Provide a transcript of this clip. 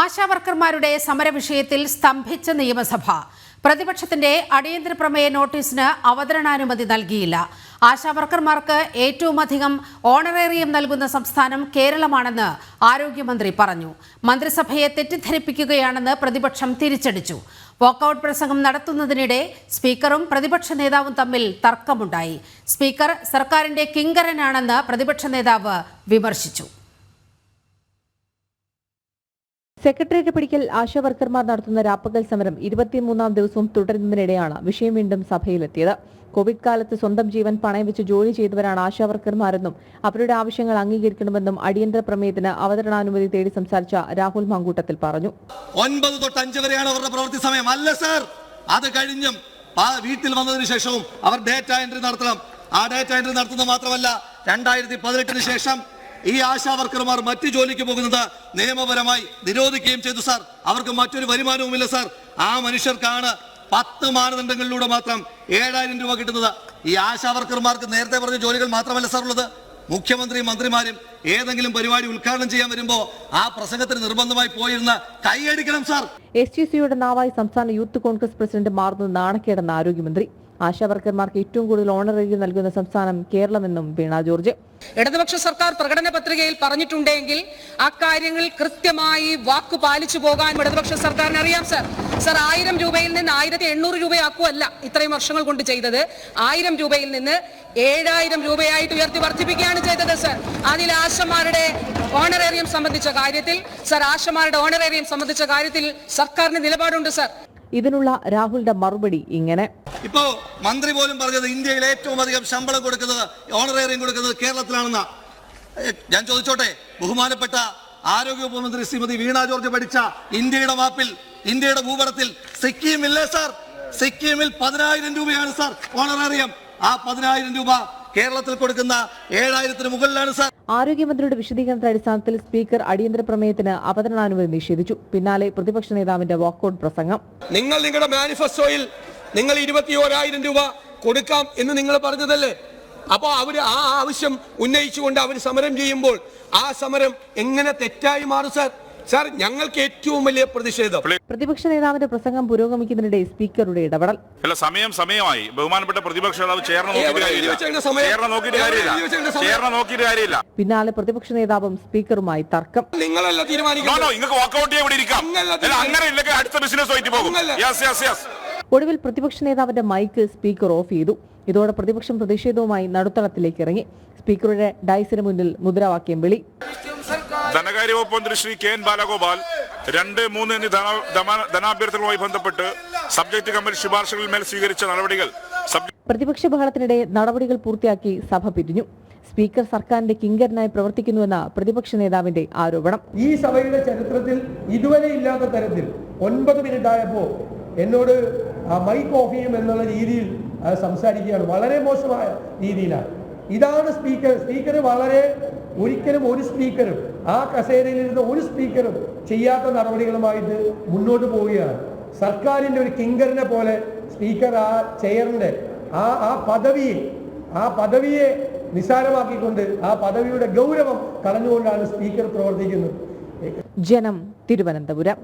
ആശാവർക്കർമാരുടെ സമര വിഷയത്തിൽ സ്തംഭിച്ച നിയമസഭ. പ്രതിപക്ഷത്തിന്റെ അടിയന്തര പ്രമേയ നോട്ടീസിന് അവതരണാനുമതി നൽകിയില്ല. ആശാവർക്കർമാർക്ക് ഏറ്റവുമധികം ഓണറേറിയം നൽകുന്ന സംസ്ഥാനം കേരളമാണെന്ന് ആരോഗ്യമന്ത്രി പറഞ്ഞു. മന്ത്രിസഭയെ തെറ്റിദ്ധരിപ്പിക്കുകയാണെന്ന് പ്രതിപക്ഷം തിരിച്ചടിച്ചു. വാക്കൌട്ട് പ്രസംഗം നടത്തുന്നതിനിടെ സ്പീക്കറും പ്രതിപക്ഷ നേതാവും തമ്മിൽ തർക്കമുണ്ടായി. സ്പീക്കർ സർക്കാരിന്റെ കിങ്കരനാണെന്ന് പ്രതിപക്ഷ നേതാവ് വിമർശിച്ചു. സെക്രട്ടേറിയറ്റ് പിടിക്കൽ ആശാവർക്കർമാർ നടത്തുന്ന രാപ്പകൽ സമരം ഇരുപത്തിമൂന്നാം ദിവസവും തുടരുന്നതിനിടെയാണ് വിഷയം വീണ്ടും സഭയിലെത്തിയത്. കോവിഡ് കാലത്ത് സ്വന്തം ജീവൻ പണയം വെച്ച് ജോലി ചെയ്തവരാണ് ആശാവർക്കർമാരെന്നും അവരുടെ ആവശ്യങ്ങൾ അംഗീകരിക്കണമെന്നും അടിയന്തര പ്രമേയത്തിന് അവതരണാനുമതി തേടി സംസാരിച്ച രാഹുൽ മാങ്കൂട്ടത്തിൽ പറഞ്ഞു. ഒൻപത് തൊട്ട് അഞ്ച് വരെയാണ് അവരുടെ പ്രവൃത്തി സമയം. അല്ല സർ അത് കഴിഞ്ഞും വീട്ടിൽ വന്നതിന് ശേഷവും അവർ ഡേറ്റ എൻട്രി നടത്തണം. ആ ഡേറ്റ എൻട്രി നടത്തുന്നത് മാത്രമല്ല രണ്ടായിരത്തി പതിനെട്ടിന് ശേഷം ഈ ആശാ വർക്കർമാർ മറ്റു ജോലിക്ക് പോകുന്നത് നിയമപരമായി നിരോധിക്കുകയും ചെയ്തു സാർ. അവർക്ക് മറ്റൊരു വരുമാനവുമില്ല സാർ. ആ മനുഷ്യർക്കാണ് പത്ത് മാനദണ്ഡങ്ങളിലൂടെ മാത്രം ഏഴായിരം രൂപ കിട്ടുന്നത്. ഈ ആശാ വർക്കർമാർക്ക് നേരത്തെ പറഞ്ഞ ജോലികൾ മാത്രമല്ല സാർ ഉള്ളത്. മുഖ്യമന്ത്രിയും മന്ത്രിമാരും ഏതെങ്കിലും പരിപാടി ഉദ്ഘാടനം ചെയ്യാൻ വരുമ്പോൾ ആ പ്രസംഗത്തിന് നിർബന്ധമായി പോയിരുന്ന കൈയടിക്കണം സാർ. എസ് ടി സിയുടെ നാവായി സംസ്ഥാന യൂത്ത് കോൺഗ്രസ് പ്രസിഡന്റ് മാറുന്നത് നാണക്കേടെന്ന് ആരോഗ്യമന്ത്രി ആശാവർക്കർമാർക്ക് ഏറ്റവും കൂടുതൽ ഓണറേറിയം നൽകുന്ന സംസ്ഥാനം കേരളമെന്നും വീണ ജോർജ്. ഇടതുപക്ഷ സർക്കാർ പ്രകടന പത്രികയിൽ പറഞ്ഞിട്ടുണ്ടെങ്കിൽ അക്കാര്യങ്ങൾ കൃത്യമായി വാക്ക് പാലിച്ചു പോകാൻ ഇടതുപക്ഷ സർക്കാരിന് അറിയാം സർ. സർ ആയിരം രൂപയിൽ നിന്ന് ആയിരത്തി എണ്ണൂറ് രൂപയാക്കുമല്ല ഇത്രയും വർഷങ്ങൾ കൊണ്ട് ചെയ്തത്. ആയിരം രൂപയിൽ നിന്ന് ഏഴായിരം രൂപയായിട്ട് ഉയർത്തി വർദ്ധിപ്പിക്കുകയാണ് ചെയ്തത് സർ. അതിൽ ആശമാരുടെ ഓണറേറിയം സംബന്ധിച്ച കാര്യത്തിൽ സർ ആശമാരുടെ ഓണറേറിയം സംബന്ധിച്ച കാര്യത്തിൽ സർക്കാരിന് നിലപാടുണ്ട് സർ. ഇതിനുള്ള രാഹുലിന്റെ മറുപടി ഇങ്ങനെ. ഇപ്പോ മന്ത്രി പോലും പറഞ്ഞത് ഇന്ത്യയിൽ ഏറ്റവും അധികം ശമ്പളം കൊടുക്കുന്നത് ഓണറേറിയം കൊടുക്കുന്നത് കേരളത്തിലാണെന്ന. ഞാൻ ചോദിച്ചോട്ടെ ബഹുമാനപ്പെട്ട ആരോഗ്യ ഉപമന്ത്രി ശ്രീമതി വീണ ജോർജ് പഠിച്ച ഇന്ത്യയുടെ മാപ്പിൽ ഇന്ത്യയുടെ ഭൂപടത്തിൽ സിക്കിം ഇല്ലേ സാർ? സിക്കിമിൽ പതിനായിരം രൂപയാണ് സാർ ഓണറേറിയം ആ പതിനായിരം രൂപ കേരളത്തിൽ കൊടുക്കുന്ന ഏഴായിരത്തിന് മുകളിലാണ് സാർ. ആരോഗ്യമന്ത്രിയുടെ വിശദീകരണത്തിന്റെ അടിസ്ഥാനത്തിൽ സ്പീക്കർ അടിയന്തര പ്രമേയത്തിന് അവതരണാനുമതി നിഷേധിച്ചു. പിന്നാലെ പ്രതിപക്ഷ നേതാവിന്റെ വാക്കൌട്ട് പ്രസംഗം. നിങ്ങൾ നിങ്ങളുടെ മാനിഫെസ്റ്റോയിൽ നിങ്ങൾ ഇരുപത്തി ഓരായിരം രൂപ കൊടുക്കാം എന്ന് നിങ്ങൾ പറഞ്ഞതല്ലേ? അപ്പോൾ അവർ ആ ആവശ്യം ഉന്നയിച്ചുകൊണ്ട് അവർ സമരം ചെയ്യുമ്പോൾ ആ സമരം എങ്ങനെ തെറ്റായി മാറും സാർ? സാർ ഞങ്ങൾക്ക് ഏറ്റവും വലിയ പ്രതിഷേധം. പ്രതിപക്ഷ നേതാവിന്റെ പ്രസംഗം പുരോഗമിക്കുന്നതിനിടെ സ്പീക്കറുടെ ഇടപെടൽ. അല്ല സമയം സമയമായി. ബഹുമാനപ്പെട്ട പ്രതിപക്ഷ നേതാവ് ചേർന്ന് നോക്കിയിട്ട് കാര്യമില്ല. നോക്കിയിട്ട് കാര്യമില്ല. പിന്നാലെ പ്രതിപക്ഷ നേതാവും സ്പീക്കറുമായി തർക്കം. നിങ്ങളല്ല നോ നോ തീരുമാനിക്കുന്നത് നിങ്ങൾക്ക് ഇവിടെ ഇരിക്കാം. അല്ല അങ്ങനെ ഇല്ലെങ്കിൽ അടുത്ത ബിസിനസ് ആയിട്ട് പോകും. അങ്ങല്ല. യെസ് യെസ് യെസ് ഒടുവിൽ പ്രതിപക്ഷ നേതാവിന്റെ മൈക്ക് സ്പീക്കർ ഓഫ് ചെയ്തു. ഇതോടെ പ്രതിപക്ഷം പ്രതിഷേധവുമായി നടുത്തളത്തിലേക്ക് ഇറങ്ങി. സ്പീക്കറുടെ ഡൈസിന് മുന്നിൽ മുദ്രാവാക്യം വിളി. ധനകാര്യ വകുപ്പ് മന്ത്രി ശ്രീ കെ എൻ ബാലഗോപാൽ രണ്ട് മൂന്ന് എന്നീ ധന- ധന- ധനാഭ്യർത്ഥനകളുമായി ബന്ധപ്പെട്ട് സബ്ജക്ട് കമ്മിറ്റി ശുപാർശകളിൽ മേൽ സ്വീകരിച്ച നടപടികൾ പ്രതിപക്ഷ ബഹളത്തിനിടെ നടപടികൾ പൂർത്തിയാക്കി സഭ പിരിഞ്ഞു. സ്പീക്കർ സർക്കാരിന്റെ കിങ്കരനായി പ്രവർത്തിക്കുന്നുവെന്ന പ്രതിപക്ഷ നേതാവിന്റെ ആരോപണം. ഈ സഭയുടെ ചരിത്രത്തിൽ ഇതുവരെ ഇല്ലാത്ത തരത്തിൽ ഒൻപത് മിനിറ്റ് ആയപ്പോൾ എന്നോട് മൈക്ക് ഓഫ് ചെയ്യും എന്നുള്ള രീതിയിൽ സംസാരിക്കുകയാണ്. വളരെ മോശമായ രീതിയിലാണ്. ഇതാണ് സ്പീക്കർ. സ്പീക്കർ വളരെ ഒരിക്കലും ഒരു സ്പീക്കറും ആ കസേരയിൽ ഇരുന്ന ഒരു സ്പീക്കറും ചെയ്യാത്ത നടപടികളുമായിട്ട് മുന്നോട്ട് പോവുകയാണ്. സർക്കാരിന്റെ ഒരു കിങ്കറിനെ പോലെ സ്പീക്കർ ആ ചെയറിന്റെ ആ ആ പദവിയിൽ ആ പദവിയെ നിസ്സാരമാക്കിക്കൊണ്ട് ആ പദവിയുടെ ഗൗരവം കളഞ്ഞുകൊണ്ടാണ് സ്പീക്കർ പ്രവർത്തിക്കുന്നത്. ജനം തിരുവനന്തപുരം.